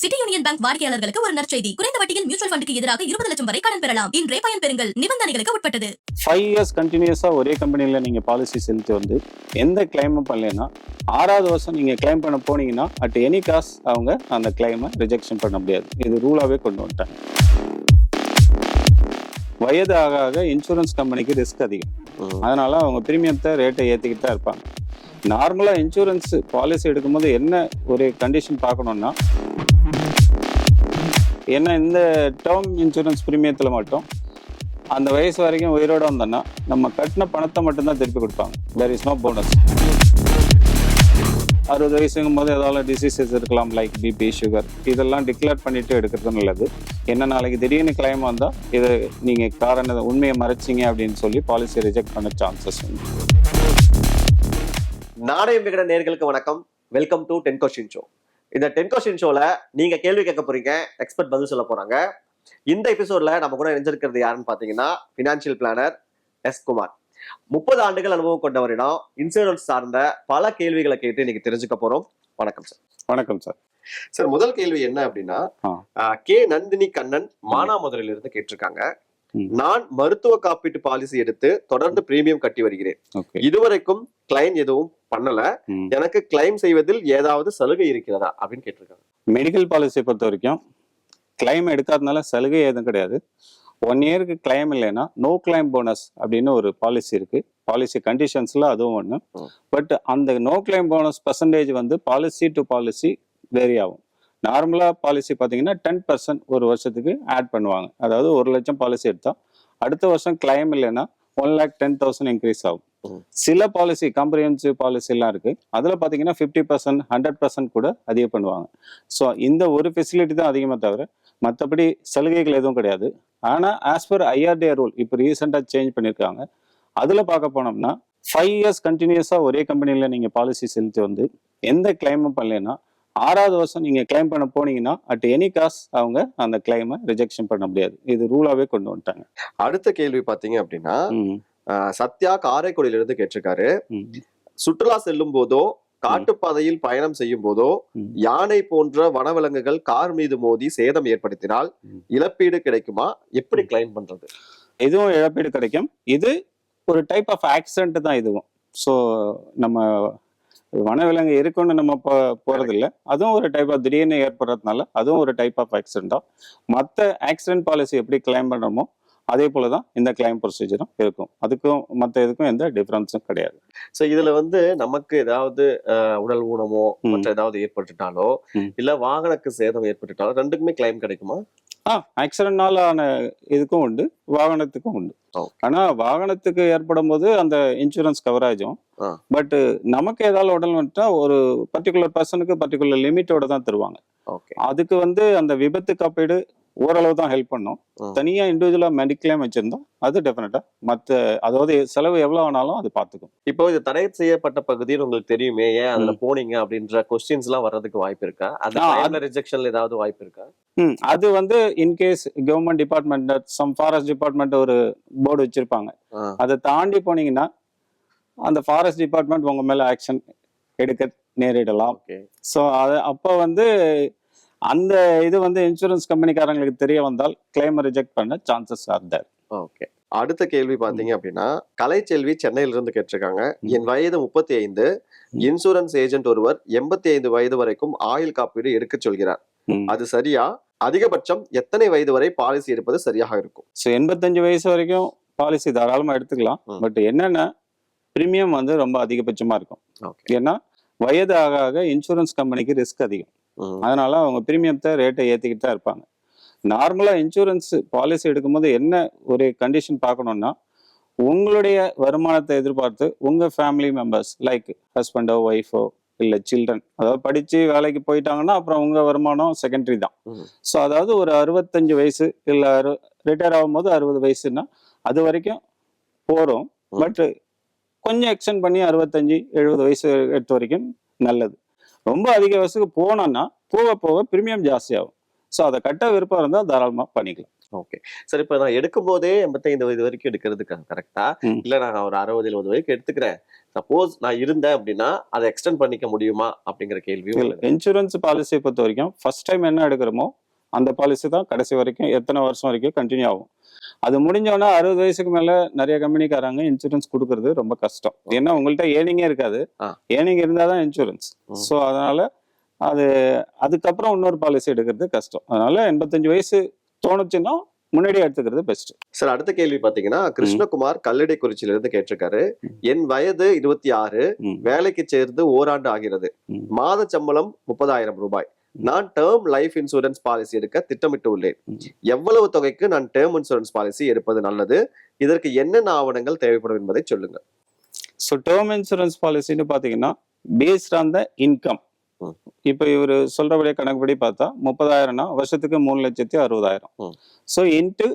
City union bank வாடிக்கையாளர்களுக்கு ஒரு நற்செய்தி. குறைந்த வட்டியில் மியூச்சுவல் ஃபண்டுக்கு எதிராக இருபது லட்சம் வரை கடன் பெறலாம். இன்றே பயன்பெறுங்கள். நிபந்தனைகளுக்கு உட்பட்டது. ஃபைவ் இயர்ஸ் கண்டினியூஸாக ஒரே கம்பெனியில் நீங்கள் பாலிசி செலுத்தி வந்து எந்த கிளைமும் பண்ணலைன்னா ஆறாவது வருஷம் நீங்கள் கிளைம் பண்ண போனீங்கன்னா அட் எனி காஸ் அவங்க அந்த கிளைமை ரிஜெக்ஷன் பண்ண முடியாது. இது ரூலாகவே கொண்டு வந்துட்டாங்க. வயது ஆக ஆக இன்சூரன்ஸ் கம்பெனிக்கு ரிஸ்க் அதிகம். அதனால அவங்க பிரீமியத்தை ரேட்டை ஏற்றிக்கிட்டு தான் இருப்பாங்க. நார்மலாக இன்சூரன்ஸ் பாலிசி எடுக்கும்போது என்ன ஒரு கண்டிஷன் பார்க்கணுன்னா ஏன்னா இந்த டேர்ம் இன்சூரன்ஸ் ப்ரீமியத்தில் மட்டும் அந்த வயசு வரைக்கும் உயிரோட வந்தோன்னா நம்ம கட்டின பணத்தை மட்டும்தான் திருப்பி கொடுப்பாங்க. தேர் இஸ் நோ போனஸ் அறுபது வயசுங்கும் போது ஏதாவது டிசீசஸ் இருக்கலாம் லைக் பிபி சுகர் இதெல்லாம் டிக்ளேர் பண்ணிட்டு எடுக்கிறது நல்லது. என்ன நாளைக்கு திடீர்னு கிளைம் வந்தால் இது நீங்கள் காரண உண்மையை மறைச்சிங்க அப்படின்னு சொல்லி பாலிசி ரிஜெக்ட் பண்ண சான்சஸ் உண்டு. நாணயம் விகட நேர்களுக்கு வணக்கம். Welcome to ten question show இந்த டென் கொஸ்டின் ஷோல நீங்க கேள்வி கேட்க போறீங்க எக்ஸ்பர்ட் பதில் சொல்ல போறாங்க. இந்த எபிசோட்ல நம்ம கூட இணைஞ்சிருக்கிறது யாருன்னு பாத்தீங்கன்னா பினான்சியல் பிளானர் எஸ் குமார் முப்பது ஆண்டுகள் அனுபவம் கொண்டவரிடம் இன்சூரன்ஸ் சார்ந்த பல கேள்விகளை கேட்டு இன்னைக்கு தெரிஞ்சுக்க போறோம். வணக்கம் சார் வணக்கம் சார் சார் முதல் கேள்வி என்ன அப்படின்னா கே நந்தினி கண்ணன் மானாமதுரையில இருந்து கேட்டிருக்காங்க. நான் மருத்துவ காப்பீட்டு பாலிசி எடுத்து தொடர்ந்து பிரீமியம் கட்டி வருகிறேன். இதுவரைக்கும் கிளைம் எதுவும் பண்ணல. எனக்கு கிளைம் செய்வதில் ஏதாவது சலுகை இருக்கிறதா அப்படின்னு கேட்டிருக்காங்க. மெடிக்கல் பாலிசியை பொறுத்த வரைக்கும் கிளைம் எடுக்காதனால சலுகை எதுவும் கிடையாது. ஒன் இயருக்கு கிளைம் இல்லைன்னா நோ கிளைம் போனஸ் அப்படின்னு ஒரு பாலிசி இருக்கு. பாலிசி கண்டிஷன்ஸ்ல அதுவும் ஒன்று. பட் அந்த நோ கிளைம் போனஸ் பர்சன்டேஜ் வந்து பாலிசி டு பாலிசி வேரி ஆகும். நார்மலாக பாலிசி பார்த்தீங்கன்னா டென் பர்சன்ட் ஒரு வருஷத்துக்கு ஆட் பண்ணுவாங்க. அதாவது ஒரு லட்சம் பாலிசி எடுத்தா அடுத்த வருஷம் கிளைம் இல்லைன்னா one lakh ten thousand increase ஆகும். சில பாலிசி காம்ப்ரிஹென்சிவ் பாலிசி எல்லாம் இருக்கு. அதில் பார்த்தீங்கன்னா ஃபிஃப்டி பர்சன்ட் ஹண்ட்ரட் பர்சன்ட் கூட அதிகம் பண்ணுவாங்க. ஸோ இந்த ஒரு ஃபெசிலிட்டி தான் அதிகமாக தவிர மற்றபடி சலுகைகள் எதுவும் கிடையாது. ஆனால் ஆஸ் பர் ஐஆர்டிஏ ரூல் இப்போ ரீசெண்டாக சேஞ்ச் பண்ணியிருக்காங்க அதில் பார்க்க போனோம்னா ஃபைவ் இயர்ஸ் கண்டினியூஸாக ஒரே கம்பெனியில் நீங்கள் பாலிசி செலுத்தி வந்து எந்த கிளைமும் பண்ணலைன்னா ஆறாவது வருஷம் நீங்கள் கிளைம் பண்ண போனீங்கன்னா அட் எனி காஸ் அவங்க அந்த கிளைமை ரிஜெக்ஷன் பண்ண முடியாது. இது ரூலாகவே கொண்டு வந்துட்டாங்க. அடுத்த கேள்வி பாத்தீங்க அப்படின்னா சத்யா காரைக்குடியில இருந்து கேட்டிருக்காரு சுற்றுலா செல்லும் போதோ காட்டுப்பாதையில் பயணம் செய்யும் போதோ. யானை போன்ற வனவிலங்குகள் கார் மீது மோதி சேதம் ஏற்படுத்தினால். இழப்பீடு கிடைக்குமா? எப்படி கிளைம் பண்றது? இதுவும் இழப்பீடு கிடைக்கும். இது ஒரு டைப் ஆஃப் ஆக்சிடென்ட் தான் இதுவும். ஸோ நம்ம வனவிலங்கு இருக்குன்னு நம்ம போ போறதில்ல. அதுவும் ஒரு டைப் ஆஃப் திடீர்னு ஏற்படுறதுனால அதுவும் ஒரு டைப் ஆஃப் ஆக்சிடென்ட் தான் மற்ற ஆக்சிடென்ட் பாலிசி எப்படி கிளைம் பண்ணுறோமோ அதே போல தான் இந்த கிளைம் ப்ரொசீஜரும் இருக்கும் அதுக்கும் மற்ற இதுக்கும் எந்த டிஃப்ரென்ஸும் கிடையாது சோ இதுல வந்து நமக்கு ஏதாவது உடல் ஊனமோ. மற்ற ஏதாவது ஏற்பட்டுட்டாலோ. இல்ல வாகனக்கு சேதம் ஏற்பட்டுட்டாலோ ரெண்டுக்குமே கிளைம் கிடைக்குமா ஆ ஆக்சிடென்ட்னால ஆன இதுக்கும் உண்டு வாகனத்துக்கும் உண்டு. ஆனா வாகனத்துக்கு ஏற்படும் போது அந்த இன்சூரன்ஸ் கவர் ஆகும் ஆ. பட் நமக்கு ஏதாவது உடல் வந்துட்டா ஒரு பர்டிகுலர் பர்சனுக்கு பர்டிகுலர் லிமிட்டோட தான் தருவாங்க ஓகே அதுக்கு வந்து அந்த விபத்து காப்பீடு ஓரளவு தான் ஹெல்ப் பண்ணும். ம். தனியா இண்டிவிஜுவலா மெடிக்ளைம் வச்சிருந்தா அது டெஃபினட்டா மத்த அதாவது செலவு எவ்வளவு ஆனாலும் அது பாத்துக்கும். இப்போ இது தடை செய்யப்பட்ட பகுதின்னு உங்களுக்கு தெரியுமே ஏன் அதுல போனீங்க அப்படின்ற கொஸ்டின்ஸ் எல்லாம் வர்றதுக்கு வாய்ப்பு இருக்கா? டைம்ல ரிஜெக்ஷன்ல ஏதாவது வாய்ப்பு இருக்கா? ம் அது வந்து in case government department some forest department ஒரு போர்டு வச்சிருப்பாங்க. அதை தாண்டி போனீங்கன்னா அந்த ஃபாரஸ்ட் டிபார்ட்மெண்ட் உங்க மேல ஆக்ஷன் எடுக்க நேரிடலாம். ஓகே. ஸோ அது அப்போ வந்து அந்த இது வந்து இன்சூரன்ஸ் கம்பெனிக்காரங்களுக்கு தெரிய வந்தால் கிளைம் ரிஜெக்ட் பண்ண சான்சஸ் ஆர் தேர் ஓகே அடுத்த கேள்வி பாத்தீங்க அப்படின்னா கலைச்செல்வி சென்னையில இருந்து கேட்டிருக்காங்க. என் வயது முப்பத்தி ஐந்து இன்சூரன்ஸ் ஏஜென்ட் ஒருவர் எண்பத்தி ஐந்து வயது வரைக்கும் ஆயுள் காப்பீடு எடுக்க சொல்கிறார். அது சரியா? அதிகபட்சம் எத்தனை வயது வரை பாலிசி எடுப்பது சரியாக இருக்கும்? ஸோ எண்பத்தஞ்சு வயசு வரைக்கும் பாலிசி தாராளமாக எடுத்துக்கலாம். பட் என்னன்னா ப்ரீமியம் வந்து ரொம்ப அதிகபட்சமாக இருக்கும். ஏன்னா வயது ஆக ஆக இன்சூரன்ஸ் கம்பெனிக்கு ரிஸ்க் அதிகம். அதனால அவங்க பிரீமியத்தை ரேட்டை ஏற்றிக்கிட்டு தான் இருப்பாங்க. நார்மலாக இன்சூரன்ஸ் பாலிசி எடுக்கும்போது என்ன ஒரு கண்டிஷன் பார்க்கணும்னா உங்களுடைய வருமானத்தை எதிர்பார்த்து உங்கள் ஃபேமிலி மெம்பர்ஸ் லைக் ஹஸ்பண்டோ ஒய்ஃபோ இல்லை சில்ட்ரன் அதாவது படித்து வேலைக்கு போயிட்டாங்கன்னா அப்புறம் உங்கள் வருமானம் செகண்டரி தான். ஸோ அதாவது ஒரு அறுபத்தஞ்சு வயசு இல்லை ரிட்டையர் ஆகும்போது அறுபது வயசுன்னா அது வரைக்கும் போகிறோம். பட் கொஞ்சம் எக்ஸ்டெண்ட் பண்ணி அறுபத்தஞ்சு எழுபது வயசு எடுத்த வரைக்கும் நல்லது. ரொம்ப அதிக வயசுக்கு போனோம்னா போக போக பிரீமியம் ஜாஸ்தியாகும். ஸோ அதை கட்ட விருப்பம் இருந்தால் தாராளமாக பண்ணிக்கலாம். ஓகே சார் இப்ப நான் எடுக்கும் போதே எண்பத்தைந்து வயது வரைக்கும் எடுக்கிறது கரெக்டா. இல்ல நான் ஒரு அறுபது எழுபது வரைக்கும் எடுத்துக்கிறேன். சப்போஸ் நான் இருந்தேன் அப்படின்னா அதை எக்ஸ்டெண்ட் பண்ணிக்க முடியுமா அப்படிங்கிற வருது. இன்சூரன்ஸ் பாலிசியை பொறுத்த வரைக்கும் ஃபர்ஸ்ட் டைம் என்ன எடுக்கிறோமோ அந்த பாலிசி தான் கடைசி வரைக்கும் எத்தனை வருஷம் வரைக்கும் கண்டினியூ ஆகும். அது முடிஞ்சோன்னா அறுபது வயசுக்கு மேல நிறைய கம்பெனிக்காரங்க இன்சூரன்ஸ் கொடுக்கறது ரொம்ப கஷ்டம் ஏன்னா உங்கள்கிட்ட ஏர்னிங்கே இருக்காது ஆ. ஏர்னிங் இருந்தால் தான் இன்சூரன்ஸ். ஸோ அதனால அது அதுக்கப்புறம் இன்னொரு பாலிசி எடுக்கிறது கஷ்டம் அதனால எண்பத்தஞ்சு வயசு தோணுச்சுன்னா முன்னாடியே எடுத்துக்கிறது பெஸ்ட் சார் அடுத்த கேள்வி பாத்தீங்கன்னா கிருஷ்ணகுமார் கல்லடை குறிச்சியில இருந்து கேட்டிருக்காரு. என் வயது இருபத்தி ஆறு வேலைக்கு சேர்ந்து ஓராண்டு ஆகிறது. மாத சம்பளம் முப்பதாயிரம் ரூபாய். நான் டேர்ம் லைஃப் இன்சூரன்ஸ் பாலிசி எடுக்க திட்டமிட்டு உள்ளேன். எவ்வளவு தொகைக்கு நான் டேர்ம் இன்சூரன்ஸ் பாலிசி எடுப்பது நல்லது இதற்கு என்னென்ன ஆவணங்கள் தேவைப்படும் என்பதை சொல்லுங்க ஸோ டேர்ம் இன்சூரன்ஸ் பாலிசின்னு பார்த்தீங்கன்னா பேஸ்ட் ஆன் த இன்கம். இப்போ இவர் சொல்றபடியே கணக்குப்படி பார்த்தா முப்பதாயிரம்னா வருஷத்துக்கு மூணு லட்சத்தி அறுபதாயிரம். ஸோ இன்ட்டு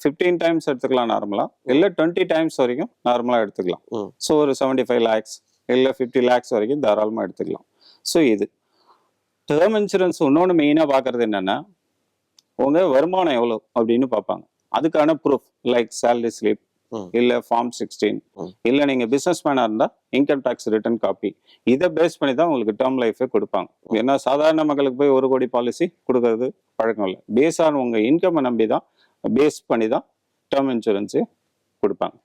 ஃபிஃப்டீன் டைம்ஸ் எடுத்துக்கலாம் நார்மலாக இல்லை டுவெண்ட்டி டைம்ஸ் வரைக்கும் நார்மலாக எடுத்துக்கலாம். ஸோ ஒரு செவன்டி ஃபைவ் லேக்ஸ் இல்லை ஃபிஃப்டி லேக்ஸ் வரைக்கும் தாராளமாக எடுத்துக்கலாம் ஸோ இது டேர்ம் இன்சூரன்ஸ் இன்னொன்று மெயினாக பார்க்கறது என்னன்னா உங்க வருமானம் எவ்வளோ அப்படின்னு பார்ப்பாங்க. அதுக்கான ப்ரூஃப் லைக் சேலரி ஸ்லிப். இல்ல ஃபார்ம் சிக்ஸ்டீன். இல்ல நீங்க பிசினஸ் மேனா இருந்தா இன்கம் டாக்ஸ் ரிட்டர்ன் காப்பி இதை பேஸ் பண்ணி தான் உங்களுக்கு டேர்ம் லைஃபே கொடுப்பாங்க. ஏன்னா சாதாரண மக்களுக்கு போய் ஒரு கோடி பாலிசி கொடுக்கறது பழக்கம் இல்லை. பேஸ் ஆன் உங்க இன்கம் நம்பி தான் பேஸ் பண்ணி தான் டேர்ம் இன்சூரன்ஸே கொடுப்பாங்க.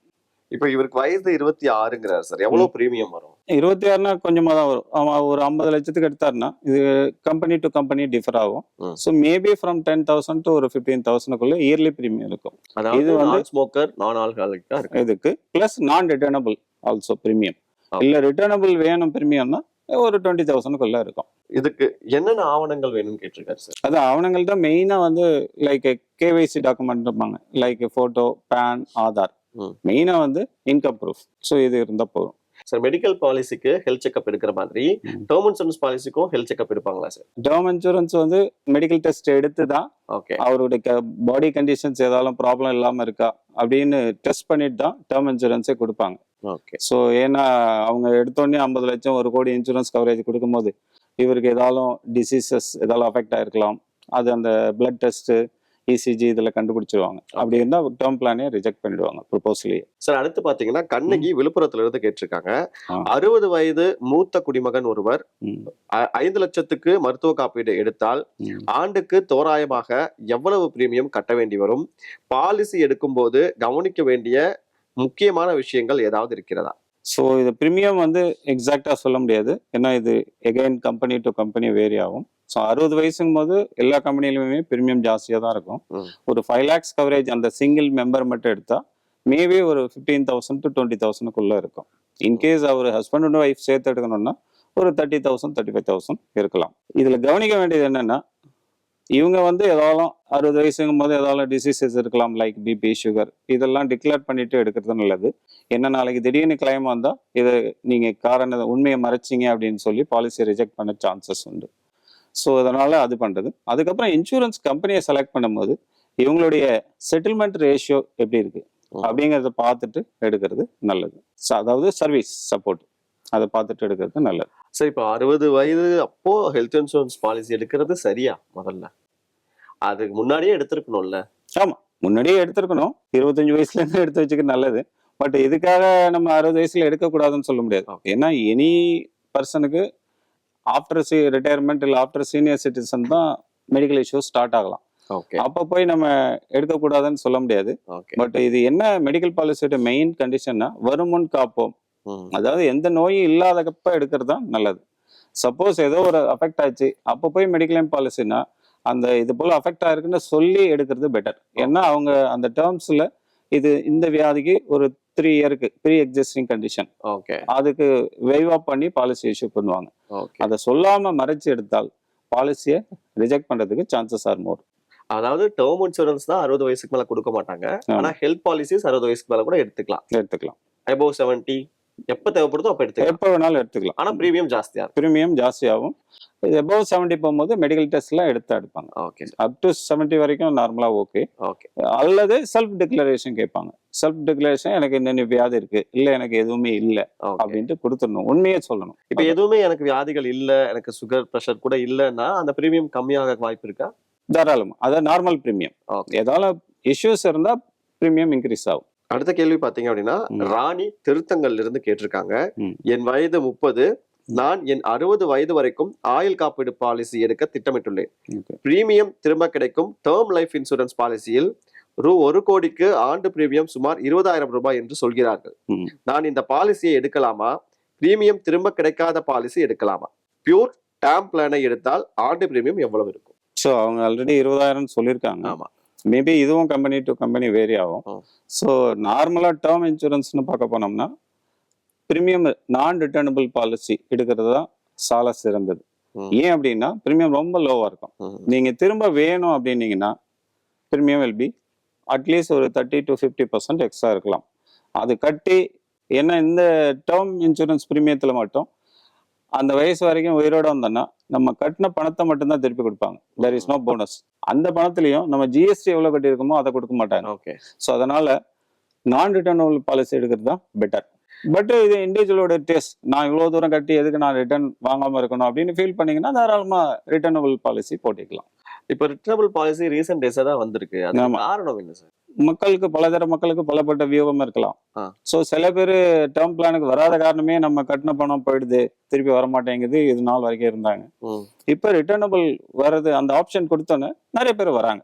இப்ப இவருக்கு வயது இருபத்தி ஆறுங்கிறார் சார். எவ்வளவு பிரீமியம் வரும்? இருபத்தி ஆறுனா கொஞ்சமாக தான் வரும். அவன் ஒரு ஐம்பது லட்சத்துக்கு எடுத்தாருன்னா இது கம்பெனி டு கம்பெனி டிஃபர் ஆகும். So maybe from ten thousand to ஒரு ஃபிஃப்டீன் தௌசண்ட்குள்ள இயர்லி ப்ரீமியம் இருக்கும். இது வந்து- ஸ்மோக்கர் நான் ஆல்கஹாலிக் இதுக்கு plus non returnable also premium. இல்ல ரிட்டர்னபிள் வேணும் ப்ரீமியம்னா ஒரு டுவெண்ட்டி தௌசண்ட்குள்ள இருக்கும். இதுக்கு என்னென்ன ஆவணங்கள் வேணும்னு கேட்டிருக்காரு சார் அது அவனங்கள் தான் மெயினா வந்து லைக் கேவைசி டாக்குமெண்ட் இருப்பாங்க. Like photo PAN Aadhaar. ம். மெயினா வந்து இன்கம் ப்ரூஃப் ஸோ இது இருந்தா போதும். சார் மெடிக்கல் பாலிசிக்கு ஹெல்த் செக்அப் எடுக்கிற மாதிரி. டேர்ம் இன்சூரன்ஸ் பாலிசிக்கும் ஹெல்த் செக்அப் எடுப்பாங்களா சார் டேர்ம் இன்சூரன்ஸ் வந்து மெடிக்கல் டெஸ்ட் எடுத்து தான் ஓகே அவருடைய பாடி கண்டிஷன்ஸ் ஏதாலும் ப்ராப்ளம் இல்லாம இருக்கா அப்படின்னு டெஸ்ட் பண்ணிட்டு தான் டேர்ம் இன்சூரன்ஸே கொடுப்பாங்க. ஓகே ஸோ ஏன்னா அவங்க எடுத்தோடனே ஐம்பது லட்சம் ஒரு கோடி இன்சூரன்ஸ் கவரேஜ் கொடுக்கும்போது இவருக்கு ஏதாலும் டிசீசஸ் ஏதாலும் அஃபெக்ட் ஆயிருக்கலாம். அது அந்த பிளட் டெஸ்ட் இசிஜி இதில் கண்டுபிடிச்சிருவாங்க. அப்படி இருந்தால் டேர்ம் பிளானே ரிஜெக்ட் பண்ணிடுவாங்க ப்ரொபோசலையே சார் அடுத்து பாத்தீங்கன்னா கண்ணகி விழுப்புரத்துல இருந்து கேட்டிருக்காங்க. அறுபது வயது மூத்த குடிமகன் ஒருவர் ஐந்து லட்சத்துக்கு மருத்துவ காப்பீடு எடுத்தால். ஆண்டுக்கு தோராயமாக எவ்வளவு பிரீமியம் கட்ட வேண்டி வரும்? பாலிசி எடுக்கும்போது கவனிக்க வேண்டிய முக்கியமான விஷயங்கள் ஏதாவது இருக்கிறதா? ஸோ இது ப்ரீமியம் வந்து எக்ஸாக்டாக சொல்ல முடியாது. ஏன்னா இது again company to company vary ஆகும். ஸோ அறுபது வயசுங்கும் போது எல்லா கம்பெனிலுமே ப்ரீமியம் ஜாஸ்தியாக தான் இருக்கும். ஒரு ஃபைவ் லேக்ஸ் கவரேஜ் அந்த சிங்கிள் மெம்பர் மட்டும் எடுத்தா மேபி ஒரு ஃபிஃப்டீன் தௌசண்ட் டு டுவெண்ட்டி தௌசண்ட்குள்ளே இருக்கும். இன்கேஸ் அவர் ஹஸ்பண்ட் அண்ட் ஒய்ஃப் சேர்த்து எடுக்கணும்னா ஒரு thirty thousand thirty five thousand இருக்கலாம். இதில் கவனிக்க வேண்டியது என்னன்னா இவங்க வந்து ஏதாலும் அறுபது வயசுங்கும் போது ஏதாலும் டிசீசஸ் இருக்கலாம் லைக் பிபி சுகர் இதெல்லாம் டிக்ளேர் பண்ணிட்டு எடுக்கிறது நல்லது. என்ன நாளைக்கு திடீர்னு கிளைம் வந்தால் இது நீங்கள் காரணம் உண்மையை மறைச்சிங்க அப்படின்னு சொல்லி பாலிசி ரிஜெக்ட் பண்ண சான்சஸ் உண்டு. ஸோ அதனால அது பண்ணுறது அதுக்கப்புறம் இன்சூரன்ஸ் கம்பெனியை செலக்ட் பண்ணும்போது இவங்களுடைய செட்டில்மெண்ட் ரேஷியோ எப்படி இருக்கு? ம். அப்படிங்கிறத பார்த்துட்டு எடுக்கிறது நல்லது. அதாவது சர்வீஸ் சப்போர்ட் அதை பார்த்துட்டு எடுக்கிறது நல்லது. சார் இப்போ அறுபது வயது அப்போ ஹெல்த் இன்சூரன்ஸ் பாலிசி எடுக்கிறது சரியா முதல்ல? அதுக்கு முன்னாடியே எடுத்திருக்கணும்ல. முன்னாடியே எடுத்திருக்கணும். இருபத்தஞ்சு வயசுல இருந்து எடுத்து வச்சுக்க நல்லது. பட் இதுக்காக நம்ம அறுபது வயசுல எடுக்கக்கூடாதுன்னு சொல்ல முடியாது. ஏன்னா எனி பர்சனுக்கு ஆஃப்டர் சி ரிட்டையர்மெண்ட் இல்லை ஆஃப்டர் சீனியர் சிட்டிசன் தான் மெடிக்கல் இஷ்யூ ஸ்டார்ட் ஆகலாம். அப்போ போய் நம்ம எடுக்கக்கூடாதுன்னு சொல்ல முடியாது. பட் இது என்ன மெடிக்கல் பாலிசியோட மெயின் கண்டிஷன்னா வருமுன் காப்போம். அதாவது எந்த நோயும் இல்லாதப்ப எடுக்கிறது தான் நல்லது. சப்போஸ் ஏதோ ஒரு அஃபெக்ட் ஆச்சு. அப்போ போய் மெடிக்ளைம் பாலிசினா அந்த இது போல அஃபெக்ட் ஆயிருக்குன்னு சொல்லி எடுக்கிறது பெட்டர் ஏன்னா அவங்க அந்த டேர்ம்ஸ்ல இது இந்த வியாதிக்கு ஒரு த்ரீ இயருக்கு ப்ரீ எக்ஸிஸ்டிங் கண்டிஷன் ஓகே அதுக்கு வெய்வ் பண்ணி பாலிசி இஷ்யூ பண்ணுவாங்க. அதை சொல்லாம மறைச்சு எடுத்தால் பாலிசியை ரிஜெக்ட் பண்றதுக்கு சான்சஸ் ஆர் மோர் அதாவது டேர்ம் இன்சூரன்ஸ் தான் அறுபது வயசுக்கு மேல கொடுக்க மாட்டாங்க. ஆனா ஹெல்த் பாலிசிஸ் அறுபது வயசுக்கு மேல கூட எடுத்துக்கலாம். எடுத்துக்கலாம். அபோவ் செவன்டி எப்ப தேவைப்படுதோ அப்ப எடுத்துக்கலாம். எப்போ வேணாலும் எடுத்துக்கலாம். ஆனா பிரீமியம் ஜாஸ்தியா இருக்கும். ப்ரீமியம் ஜாஸ்தியாகும். இது எபோவ் செவன்டி போகும்போது மெடிக்கல் டெஸ்ட்லாம் எடுத்து எடுப்பாங்க. ஓகே அப் டு செவன்ட்டி வரைக்கும் நார்மலாக ஓகே ஓகே அல்லது செல்ஃப் டிக்ளரேஷன் கேட்பாங்க. செல்ஃப் டிக்ளரேஷன் எனக்கு என்னென்ன வியாதி இருக்கு. இல்ல எனக்கு எதுவுமே இல்ல அப்படின்ட்டு கொடுத்துடணும். உண்மையே சொல்லணும். இப்ப எதுவுமே எனக்கு வியாதிகள் இல்ல எனக்கு சுகர் பிரஷர் கூட இல்லன்னா அந்த பிரீமியம் கம்மியாக வாய்ப்பு இருக்கா? தாராளமா. அதான் நார்மல் ப்ரீமியம். ஏதாவது இஷ்யூஸ் இருந்தா ப்ரீமியம் இன்க்ரீஸ் ஆகும். அடுத்த கேள்வி பாத்தீங்க அப்படின்னா. ராணி திருத்தங்கல்ல இருந்து கேட்டிருக்காங்க. என் வயது முப்பது நான் என் அறுபது வயது வரைக்கும் ஆயுள் காப்பீடு பாலிசி எடுக்க திட்டமிட்டுள்ளேன். பிரீமியம் திரும்ப கிடைக்கும் டேர்ம் லைஃப் இன்சூரன்ஸ் பாலிசியில் ரூ ஒரு கோடிக்கு ஆண்டு பிரீமியம் சுமார் இருபதாயிரம் ரூபாய் என்று சொல்கிறார்கள். நான் இந்த பாலிசியை எடுக்கலாமா? பிரீமியம் திரும்ப கிடைக்காத பாலிசி எடுக்கலாமா? பியூர் டேம் பிளானை எடுத்தால் ஆண்டு பிரீமியம் எவ்வளவு இருக்கும்? ஸோ அவங்க ஆல்ரெடி இருபதாயிரம் சொல்லியிருக்காங்க. ஆமா. மேபி இதுவும் கம்பெனி டு கம்பெனி வேரி ஆகும். ஸோ நார்மலாக டேர்ம் இன்சூரன்ஸ்னு பார்க்க போனோம்னா ப்ரீமியம் நான் ரிட்டர்னபிள் பாலிசி எடுக்கிறது தான் சால சிறந்தது. ஏன் அப்படின்னா ப்ரீமியம் ரொம்ப லோவாக இருக்கும். ம். நீங்கள் திரும்ப வேணும் அப்படின்னீங்கன்னா premium will be at least ஒரு thirty to fifty percent extra இருக்கலாம். அது கட்டி ஏன்னா இந்த டேர்ம் இன்சூரன்ஸ் ப்ரீமியத்தில் மட்டும் அந்த வயசு வரைக்கும் உயிரோட வந்தோம்னா நம்ம கட்டின பணத்தை மட்டும்தான் திருப்பி கொடுப்பாங்க. தெர் இஸ் நோ போனஸ் அந்த பணத்துலயும் நம்ம ஜிஎஸ்டி எவ்வளவு கட்டியிருக்கோமோ அதை கொடுக்க மாட்டாங்க. ஓகே. ஸோ அதனால நான் ரிட்டர்னபிள் பாலிசி எடுக்கிறது தான் பெட்டர் பட் இது இண்டிவிஜுவலோட டேஸ்ட் நான் இவ்வளோ தூரம் கட்டி எதுக்கு நான் ரிட்டர்ன் வாங்காம இருக்கணும் அப்படின்னு ஃபீல் பண்ணீங்கன்னா தாராளமா ரிட்டர்னபிள் பாலிசி போட்டிக்கலாம். இப்ப ரிட்டர்னபிள் பாலிசி ரீசன்ட் டேஸா தான் வந்திருக்கு. அது ஆமா. காரணம் என்ன சார் மக்களுக்கு பலதர மக்களுக்கு பலப்பட்ட வியூகம் இருக்கலாம். ஸோ சில பேர் டேர்ம் பிளானுக்கு வராத காரணமே நம்ம கட்டின பணம் போயிடுது திருப்பி வர மாட்டேங்குது இது நாள் வரைக்கும் இருந்தாங்க. இப்போ ரிட்டர்னபிள் வர்றது அந்த ஆப்ஷன் கொடுத்தோன்னே நிறைய பேர் வராங்க.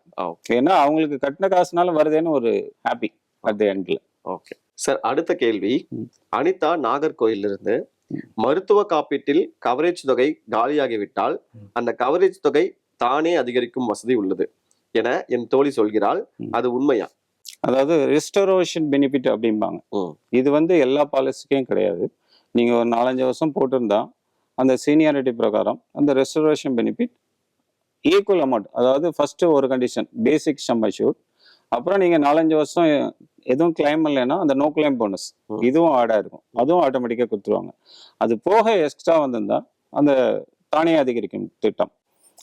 ஏன்னா அவங்களுக்கு கட்டின காசுனால வருதுன்னு ஒரு ஹாப்பி அட் தி எண்ட்ல ஓகே சார் அடுத்த கேள்வி. அனிதா நாகர்கோயில் இருந்து. மருத்துவ காப்பீட்டில் கவரேஜ் தொகை காலியாகிவிட்டால். அந்த கவரேஜ் தொகை தானே அதிகரிக்கும் வசதி உள்ளது என என் தோழி சொல்கிறாள். அது உண்மையா அதாவது ரெஸ்டோரேஷன் பெனிஃபிட் அப்படிம்பாங்க. இது வந்து எல்லா பாலிசிக்கும் கிடையாது நீங்க ஒரு நாலஞ்சு வருஷம் போட்டிருந்தா அந்த சீனியாரிட்டி பிரகாரம் அந்த ரெஸ்டோரேஷன் பெனிஃபிட் ஈக்குவல் அமௌண்ட் அதாவது ஃபர்ஸ்ட் ஒரு கண்டிஷன் பேசிக் சம் அஷ்யூர் அப்புறம் நீங்க நாலஞ்சு வருஷம் எதுவும் கிளைம் இல்லைன்னா அந்த நோ கிளைம் போனஸ். இதுவும் ஆடா இருக்கும். அதுவும் ஆட்டோமேட்டிக்காக கொடுத்துருவாங்க. அது போக எக்ஸ்ட்ரா வந்திருந்தா அந்த தானே அதிகரிக்கும் திட்டம்.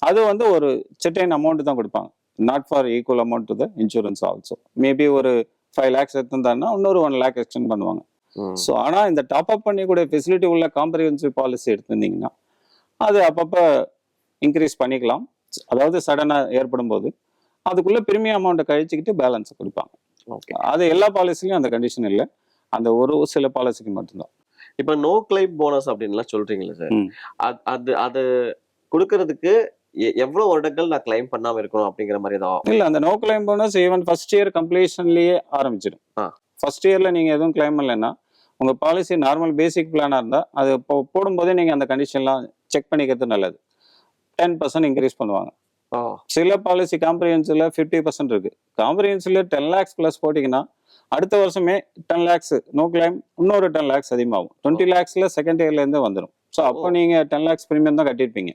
அது வந்து ஒரு செட்டைன் அமௌண்ட் தான் கொடுப்பாங்க. Not for equal amount to the insurance also maybe ஒரு ஃபைவ் லேக்ஸ் எடுத்திருந்தாங்கன்னா இன்னொரு ஒன் லேக் எக்ஸ்டெண்ட் பண்ணுவாங்க. ஸோ ஆனால் இந்த டாப் அப் பண்ணிக்கூடிய ஃபெசிலிட்டி உள்ள காம்ப்ரிஹென்சிவ் பாலிசி எடுத்திருந்தீங்கன்னா அது அப்பப்போ இன்க்ரீஸ் பண்ணிக்கலாம். அதாவது சடனாக ஏற்படும் போது அதுக்குள்ள பிரீமியம் அமௌண்ட்டை கழிச்சுக்கிட்டு பேலன்ஸ் கொடுப்பாங்க. ஓகே அது எல்லா பாலிசிலையும் அந்த கண்டிஷன் இல்லை. அந்த ஒரு சில பாலிசிக்கு மட்டும்தான். இப்ப நோ கிளைம் போனஸ் அப்படின்லாம் சொல்றீங்களா சார். அது அது கொடுக்கறதுக்கு எவ்வளவு வருடங்கள் நான் கிளைம் பண்ணாம இருக்கணும் அப்படிங்கிற மாதிரி ஏதாவது இல்ல அந்த no claim bonus even first year கம்ப்ளீஷன்லயே ஆரம்பிச்சிடும். ஃபர்ஸ்ட் இயர்ல நீங்க எதுவும் கிளைம் பண்ணலைன்னா உங்க பாலிசி நார்மல் பேசிக் பிளானா இருந்தா அது போடும்போதே நீங்க அந்த கண்டிஷன்லாம் செக் பண்ணிக்கிறது நல்லது. டென் பர்சன்ட் இன்க்ரீஸ் பண்ணுவாங்க. சில பாலிசி காம்ப்ரிஹென்சிவ்ல ஃபிஃப்டி பர்சன்ட் இருக்கு. காம்ப்ரிஹென்சிவ்ல டென் லேக்ஸ் ப்ளஸ் போட்டிங்கன்னா அடுத்த வருஷமே டென் லேக்ஸ் நோ கிளைம் இன்னொரு டென் லேக்ஸ் அதிகமாகும். டுவெண்ட்டி லேக்ஸ்ல செகண்ட் இயர்ல இருந்தே வந்துடும் ஸோ அப்போ. நீங்க டென் லேக்ஸ் ப்ரீமியம் தான் கட்டியிருப்பீங்க.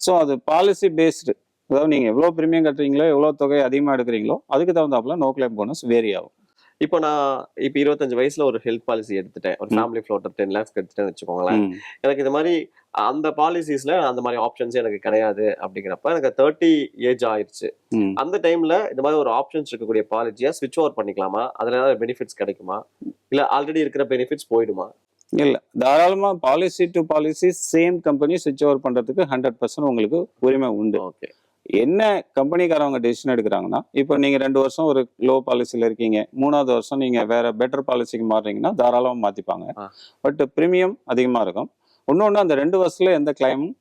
ஸோ அது பாலிசி பேஸ்டு அதாவது நீங்க எவ்வளோ ப்ரீமியம் கட்டுறீங்களோ எவ்வளோ தொகை அதிகமாக எடுக்கிறீங்களோ அதுக்கு தகுந்தாப்புல நோ கிளைம் போனஸ் வேரி ஆகும். இப்போ நான் இப்ப இருபத்தஞ்சு வயசுல ஒரு ஹெல்த் பாலிசி எடுத்துட்டேன். ஒரு. ஃபேமிலி ஃப்ளோட்டர் டென் லேக்ஸ் எடுத்துட்டேன்னு வச்சுக்கோங்களேன். எனக்கு இந்த மாதிரி அந்த பாலிசிஸ்ல அந்த மாதிரி ஆப்ஷன்ஸ் எனக்கு கிடையாது அப்படிங்கிறப்ப எனக்கு தேர்ட்டி ஏஜ் ஆயிருச்சு. ம். அந்த டைம்ல இந்த மாதிரி ஒரு ஆப்ஷன்ஸ் இருக்கக்கூடிய பாலிசியை ஸ்விட்ச் ஓவர் பண்ணிக்கலாமா? அதுல ஏதாவது பெனிஃபிட்ஸ் கிடைக்குமா? இல்ல ஆல்ரெடி இருக்கிற பெனிஃபிட்ஸ் போயிடுமா? இல்ல தாராளமா policy to policy same company சுவிட்ச் ஓவர் பண்றதுக்கு ஹண்ட்ரட் பர்சன்ட் உங்களுக்கு உரிமை உண்டு. ஓகே என்ன கம்பெனிக்காரவங்க டெசிஷன் எடுக்கிறாங்கன்னா இப்போ நீங்க ரெண்டு வருஷம் ஒரு லோ பாலிசில இருக்கீங்க மூணாவது வருஷம் நீங்க வேற பெட்டர் பாலிசிக்கு மாறுறீங்கன்னா தாராளமா மாத்திப்பாங்க. ஆ. பட் பிரீமியம் அதிகமா இருக்கும். இன்னொன்னு அந்த ரெண்டு வருஷத்துல எந்த கிளைமும்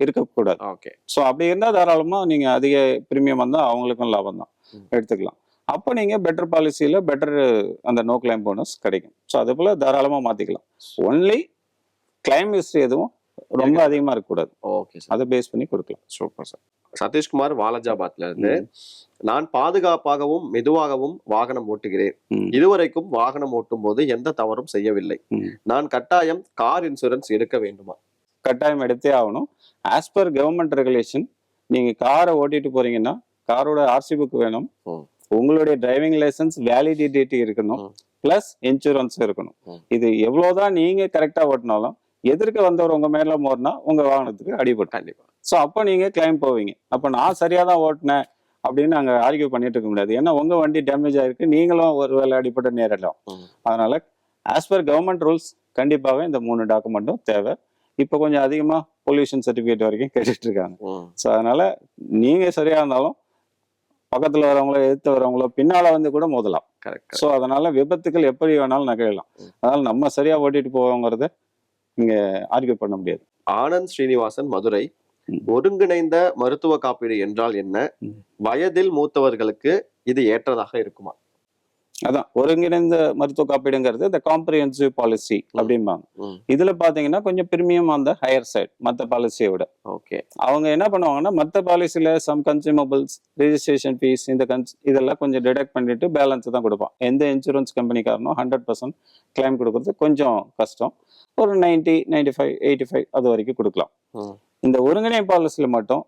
இருக்கக்கூடாது. ஓகே. ஸோ அப்படி இருந்தா தாராளமா நீங்க அதிக பிரீமியம் வந்தா அவங்களுக்கும் லாபம் தான். எடுத்துக்கலாம். அப்போ நீங்க பெட்டர் பாலிசியில பெட்டர் அந்த நோ கிளைம் போனஸ் கிடைக்கும். ஸோ அதே போல தாராளமா மாத்திக்கலாம். ஒன்லி கிளைம் ஹிஸ்டரி எதுவும் ரொம்ப அதிகமா இருக்கக்கூடாது ஓகே சார் அதை பேஸ் பண்ணி கொடுக்கலாம் சூப்பர் சார் சதீஷ்குமார் வாலஜாபாத்ல இருந்து. நான் பாதுகாப்பாகவும் மெதுவாகவும் வாகனம் ஓட்டுகிறேன். இதுவரைக்கும் வாகனம் ஓட்டும் போது எந்த தவறும் செய்யவில்லை. நான் கட்டாயம் கார் இன்சூரன்ஸ் எடுக்க வேண்டுமா கட்டாயம் எடுத்தே ஆகணும் ஆஸ் பர் கவர்மெண்ட் ரெகுலேஷன் நீங்க காரை ஓட்டிட்டு போறீங்கன்னா காரோட ஆர்சி புக் வேணும். உங்களுடைய டிரைவிங் லைசன்ஸ் வேலிடிட்டி இருக்கணும். பிளஸ் இன்சூரன்ஸ் இருக்கணும். இது எவ்வளவுதான் நீங்க கரெக்டா ஓட்டினாலும் எதிர்க்க வந்தவர் உங்க மேல மோறினா உங்க வாகனத்துக்கு அடிபடும் கண்டிப்பா. ஸோ அப்போ நீங்க கிளைம் போவீங்க. அப்போ நான் சரியா தான் ஓட்டினேன் அப்படின்னு நாங்க ஆர்கியூ பண்ணிட்டு இருக்க முடியாது. ஏன்னா உங்க வண்டி டேமேஜ் ஆயிருக்கு. நீங்களும் ஒரு வேலை அடிபட்டு நேரிடலாம். அதனால ஆஸ் பர் கவர்மெண்ட் ரூல்ஸ் கண்டிப்பாக இந்த மூணு டாக்குமெண்ட்டும் தேவை. இப்போ கொஞ்சம் அதிகமாக பொல்யூஷன் சர்டிஃபிகேட் வரைக்கும் கேட்டுட்டு இருக்காங்க. ஸோ அதனால நீங்க சரியா இருந்தாலும் பக்கத்துல வரவங்களோ எதிர்த்து வரவங்களோ பின்னால வந்து கூட மோதலாம். கரெக்ட் ஸோ அதனால விபத்துக்கள் எப்படி வேணாலும் நிகழலாம் ம். அதனால நம்ம சரியா ஓட்டிட்டு போவோங்கிறத இங்க ஆர்கியூ பண்ண முடியாது ஆனந்த் ஸ்ரீனிவாசன் மதுரை. ஒருங்கிணைந்த மருத்துவ காப்பீடு என்றால் என்ன. வயதில் மூத்தவர்களுக்கு இது ஏற்றதாக இருக்குமா அதான் ஒருங்கிணைந்த மருத்துவ காப்பீடுங்கிறது இந்த காம்ப்ரிஹென்சிவ் பாலிசி அப்படிம்பாங்க. இதுல பாத்தீங்கன்னா கொஞ்சம் பிரீமியம் அந்த ஹையர் சைட் மற்ற பாலிசியை விட. ஓகே அவங்க என்ன பண்ணுவாங்கன்னா மற்ற பாலிசியில் சம் கன்சியூமபிள்ஸ் ரெஜிஸ்ட்ரேஷன் ஃபீஸ் இந்த கன்ஸ் இதெல்லாம் கொஞ்சம் டிடெக்ட் பண்ணிட்டு பேலன்ஸ் தான் கொடுப்பான். எந்த இன்சூரன்ஸ் கம்பெனிக்காரனும் ஹண்ட்ரட் பர்சன்ட் கிளைம் கொடுக்கறது கொஞ்சம் கஷ்டம். ஒரு ninety ninety five eighty five அது வரைக்கும் கொடுக்கலாம். இந்த ஒருங்கிணை பாலிசியில் மட்டும்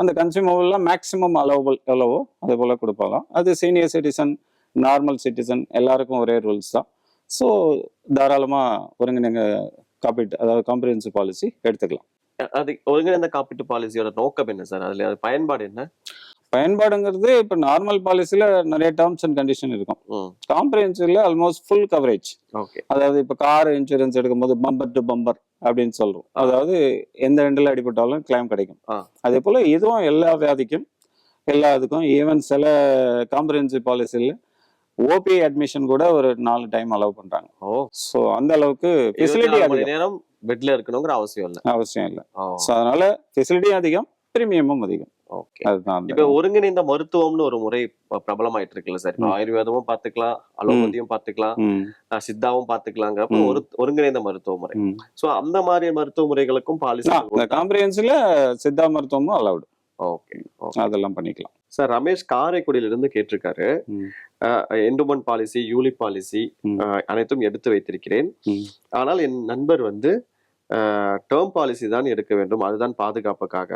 அந்த கன்சியூமபிள்லாம் மேக்ஸிமம் அலோவபிள் எவ்வளவோ அதே போல் கொடுப்பாங்க. அது சீனியர் சிட்டிசன் நார்மல் சிட்டிசன் எல்லாருக்கும் ஒரே ரூல்ஸ் தான். ஸோ தாராளமாக ஒருங்கிணைந்த காப்பீட்டு அதாவது காம்ப்ரிஹென்சிவ் பாலிசி எடுத்துக்கலாம். அது ஒருங்கிணைந்த காப்பீட்டு பாலிசியோட நோக்கம் என்ன சார்? அதுல அது பயன்பாடு என்ன? பயன்பாடுங்கிறது இப்போ நார்மல் பாலிசியில் நிறைய டேர்ம்ஸ் அண்ட் கண்டிஷன் இருக்கும். காம்ப்ரிஹென்சிவ்ல ஆல்மோஸ்ட் ஃபுல் கவரேஜ் ஓகே. அதாவது இப்போ கார் இன்சூரன்ஸ் எடுக்கும்போது பம்பர் டு பம்பர் அப்படின்னு சொல்றோம். அதாவது எந்த ரெண்டில் அடிபட்டாலும் கிளைம் கிடைக்கும். அதே போல இதுவும் எல்லா வியாதிக்கும் எல்லா இதுக்கும் ஈவன் சில காம்ப்ரிஹென்சிவ் பாலிசியில் ஓபி அட்மிஷன் கூட ஒரு நாலு டைம் அலோவ் பண்றாங்க. ஓ. ஸோ அந்த அளவுக்கு ஃபெசிலிட்டி நேரம் பெட்ல இருக்கணுங்கிற அவசியம் இல்ல. அவசியம் இல்லை. ஸோ அதனால ஃபெசிலிட்டியும் அதிகம் பிரீமியமும் அதிகம். இப்ப ஒருங்கிணைந்த மருத்துவம்னு ஒரு முறை பிரபலமாயிட்டு இருக்குல்ல சார் இப்ப. ஆயுர்வேதமும் பாத்துக்கலாம் அலோபதியும் பாத்துக்கலாம் சித்தாவும் பாத்துக்கலாங்கிறப்ப ம். ஒரு ஒருங்கிணைந்த மருத்துவ முறை. சோ அந்த மாதிரி மருத்துவ முறைகளுக்கும் பாலிசி காம்ப்ரிஹென்சிவ்ல சித்தா மருத்துவமும் அலவுட் ஓகே அதெல்லாம் பண்ணிக்கலாம் சார் ரமேஷ் காரைக்குடியில இருந்து கேட்டிருக்காரு ம். Endowment policy ULIP policy. அனைத்தும் எடுத்து வைத்திருக்கிறேன். ஆனால் என் நண்பர் வந்து டேர்ம் பாலிசி தான் எடுக்க வேண்டும் அதுதான் பாதுகாப்புக்காக.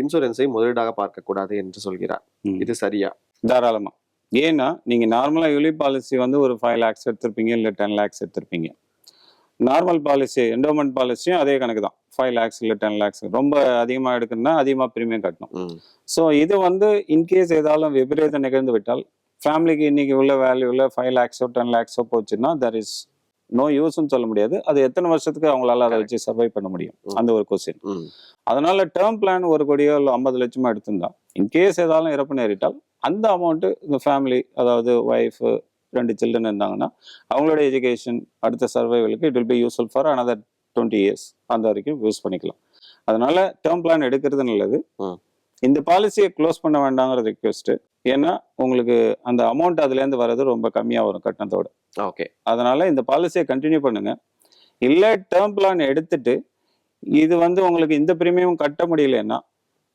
இன்சூரன்ஸை முதலீடாக பார்க்க கூடாது என்று சொல்கிறார். இது சரியா தாராளமா ஏன்னா நீங்க நார்மலா யூலி பாலிசி வந்து ஒரு ஃபைவ் லேக்ஸ் எடுத்திருப்பீங்க இல்ல டென் லேக்ஸ் எடுத்திருப்பீங்க நார்மல் பாலிசி என்டோமெண்ட் பாலிசியும் அதே கணக்கு தான் ஃபைவ் லேக்ஸ் இல்ல டென் லேக்ஸ் ரொம்ப அதிகமா எடுக்கணும்னா அதிகமா பிரீமியம் கட்டணும். ஸோ இது வந்து இன்கேஸ் ஏதாலும் விபரீதம் நிகழ்ந்து விட்டால் ஃபேமிலிக்கு இன்னைக்கு உள்ள வேல்யூவில் ஃபைவ் லேக்ஸோ டென் லேக்ஸோ போச்சுன்னா தர் இஸ் நோ யூஸ்னு சொல்ல முடியாது அது எத்தனை வருஷத்துக்கு அவங்களால அதை வச்சு சர்வை பண்ண முடியும். அந்த ஒரு கொஸ்டின். அதனால டேர்ம் பிளான் ஒரு கோடியோ இல்லை ஐம்பது லட்சமோ எடுத்திருந்தா இன்கேஸ் ஏதாலும் இறப்பு நேரிட்டால் அந்த அமௌண்ட்டு இந்த ஃபேமிலி அதாவது ஒய்ஃபு ரெண்டு சில்ட்ரன் இருந்தாங்கன்னா அவங்களோட எஜுகேஷன் அடுத்த சர்வைவலுக்கு it will be useful for another twenty years அந்த வரைக்கும் யூஸ் பண்ணிக்கலாம். அதனால டேர்ம் பிளான் எடுக்கிறது நல்லது. இந்த பாலிசியை க்ளோஸ் பண்ண வேண்டாங்கிற ரிக்வெஸ்ட் ஏன்னா உங்களுக்கு அந்த அமௌண்ட் அதுலேருந்து வர்றது ரொம்ப கம்மியாக வரும் கட்டணத்தோட. ஓகே. அதனால இந்த பாலிசியை கண்டினியூ பண்ணுங்க. இல்லை டேர்ம் பிளான் எடுத்துட்டு இது வந்து உங்களுக்கு இந்த பிரீமியம் கட்ட முடியலன்னா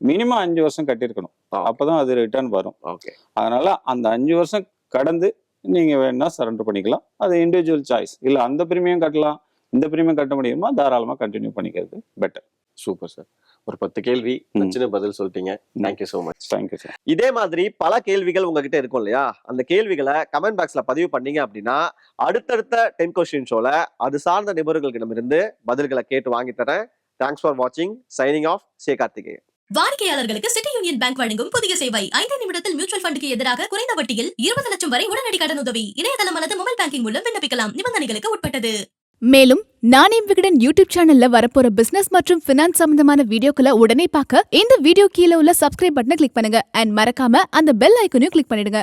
மினிமம் அஞ்சு வருஷம் கட்டியிருக்கணும். அப்பதான் அது ரிட்டர்ன் வரும். ஓகே. அதனால அந்த அஞ்சு வருஷம் கடந்து நீங்க வேணா சரண்டர் பண்ணிக்கலாம். அது இண்டிவிஜுவல் சாய்ஸ் இல்ல அந்த பிரீமியம் கட்டலாம். இந்த பிரீமியம் கட்ட முடியுமா? தாராளமா கண்டினியூ பண்ணிக்கிறது பெட்டர் சூப்பர் சார் ஒரு பத்து கேள்வி ம். நச்சுன்னு பதில் சொல்லிட்டீங்க. Thank you so much thank you sir இதே மாதிரி பல கேள்விகள் உங்ககிட்ட இருக்கும் இல்லையா? அந்த கேள்விகளை கமெண்ட் பாக்ஸ்ல பதிவு பண்ணீங்க அப்படின்னா அடுத்தடுத்த டென் கொஸ்டின் ஷோல அது சார்ந்த நிபுணர்களிடமிருந்து பதில்களை கேட்டு வாங்கி தரேன். தேங்க்ஸ் ஃபார் வாட்சிங் சைனிங் ஆஃப் சே கார்த்திகேயன். வாடிக்கையாளர்களுக்கு சிட்டி யூனியன் பேங்க் வழங்கும் புதிய சேவை. ஐந்து நிமிடத்தில் மியூச்சுவல் ஃபண்டுக்கு எதிராக குறைந்த வட்டியில் இருபது லட்சம் வரை உடனடி கடன் உதவி. இணையதளம் அல்லது மொபைல் பேங்கிங் மூலம் விண்ணப்பிக்கலாம். நிபந்தனைகளுக்கு உட்பட்டது. மேலும் நானே விகடன் யூடியூப் சேனல்ல வரப்போற பிசினஸ் மற்றும் பினான்ஸ் சம்பந்தமான வீடியோக்களை உடனே பார்க்க இந்த வீடியோ கீழே உள்ள சப்ஸ்கிரைப் பட்டனை கிளிக் பண்ணுங்க. அண்ட் மறக்காம அந்த பெல் ஐக்கனையும் கிளிக் பண்ணிடுங்க.